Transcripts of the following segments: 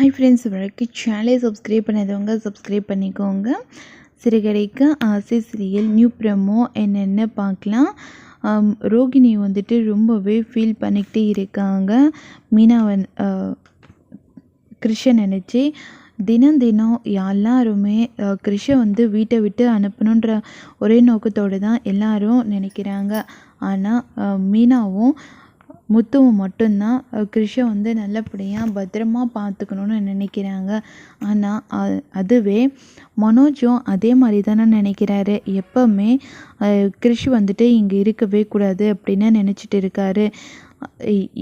Hi friends வழக்கு சேனலை subscribe பண்ணாதவங்க சப்ஸ்கிரைப் பண்ணிக்கோங்க. சிறுகடைக்கு ஆசை சீரியல் நியூ ப்ரமோ என்னென்னு பார்க்கலாம். ரோகிணி வந்துட்டு ரொம்பவே ஃபீல் பண்ணிக்கிட்டே இருக்காங்க. மீனாவன் கிருஷ்ண நினச்சி தினம் தினம் எல்லாருமே அஹ், வந்து வீட்டை விட்டு அனுப்பணுன்ற ஒரே நோக்கத்தோடு தான் எல்லாரும் நினைக்கிறாங்க. ஆனால் மீனாவும் முத்துவும் மட்டும்தான் அஹ், வந்து நல்லபடியாக பத்திரமா பார்த்துக்கணுன்னு நினைக்கிறாங்க. ஆனால் அதுவே மனோஜும் அதே மாதிரி தானே நினைக்கிறாரு. எப்போவுமே கிருஷி வந்துட்டு இங்கே இருக்கவே கூடாது அப்படின்னு நினச்சிட்டு இருக்காரு.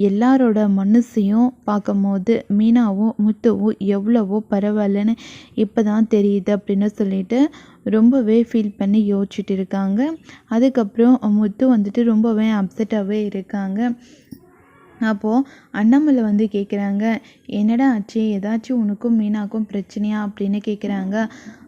எல்லாரோட மனசையும் பார்க்கும்போது மீனாவும் முத்துவும் எவ்வளவோ பரவாயில்லன்னு இப்போ தான் தெரியுது அப்படின்னு சொல்லிட்டு ரொம்பவே ஃபீல் பண்ணி யோசிச்சுட்டு இருக்காங்க. அதுக்கப்புறம் முத்து வந்துட்டு ரொம்பவே அப்செட்டாகவே இருக்காங்க. அப்போது அண்ணாமலை வந்து கேட்குறாங்க என்னடா ஆச்சு? ஏதாச்சும் உனக்கும் மீனாக்கும் பிரச்சனையா? அப்படின்னு கேட்குறாங்க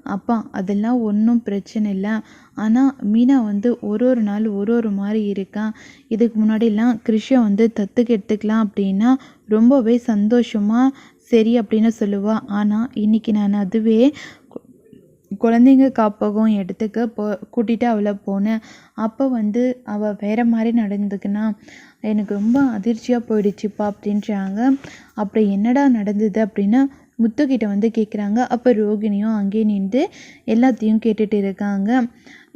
அப்பா அதெல்லாம் ஒன்றும் பிரச்சனை இல்லை. ஆனால் மீனா வந்து ஒரு ஒரு நாள் ஒரு ஒரு மாதிரி இருக்கான் இதுக்கு முன்னாடிலாம் கிருஷை வந்து தத்துக்கு எடுத்துக்கலாம் அப்படின்னா ரொம்பவே சந்தோஷமாக சரி அப்படின்னு சொல்லுவாள் ஆனால் இன்னைக்கு நான் அதுவே குழந்தைங்க காப்பகம் இடத்துக்கு போ கூட்டிகிட்டு அவளை போனேன். அப்போ வந்து அவள் வேறு மாதிரி நடந்துக்கினா எனக்கு ரொம்ப அதிர்ச்சியாக போயிடுச்சுப்பா அப்படின்றாங்க. அப்படி என்னடா நடந்தது அப்படின்னா முத்துக்கிட்ட வந்து கேட்குறாங்க அப்போ ரோகிணியும் அங்கேயே நின்று எல்லாத்தையும் கேட்டுட்டு இருக்காங்க.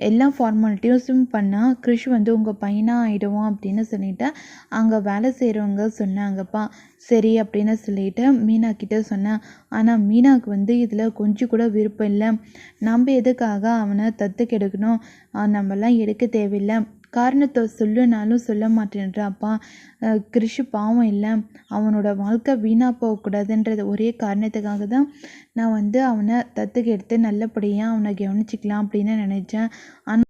எல்லா ஃபார்மாலிட்டியும் பண்ணால் கிருஷ் வந்து உங்கள் பையனாக ஆகிடுவோம் அப்படின்னு சொல்லிட்டு அங்கே வேலை செய்கிறவங்க சொன்னாங்கப்பா. சரி அப்படின்னு சொல்லிட்டு மீனா கிட்டே சொன்னேன் ஆனால் மீனாவுக்கு வந்து இதில் கொஞ்சம் கூட விருப்பம் இல்லை. நம்ம எதுக்காக அவனை தத்து கெடுக்கணும்? நம்மலாம் எடுக்க தேவையில்லை. காரணத்தை சொல்லுனாலும் சொல்ல மாட்டேன்றாப்பா அஹ் பாவம் இல்லை. அவனோட வாழ்க்கை வீணாக போகக்கூடாதுன்றது ஒரே காரணத்துக்காக தான் நான் வந்து அவனை தத்துக்கு எடுத்து நல்லபடியாக அவனை கவனிச்சிக்கலாம் அப்படின்னு நினச்சேன். ஆனால்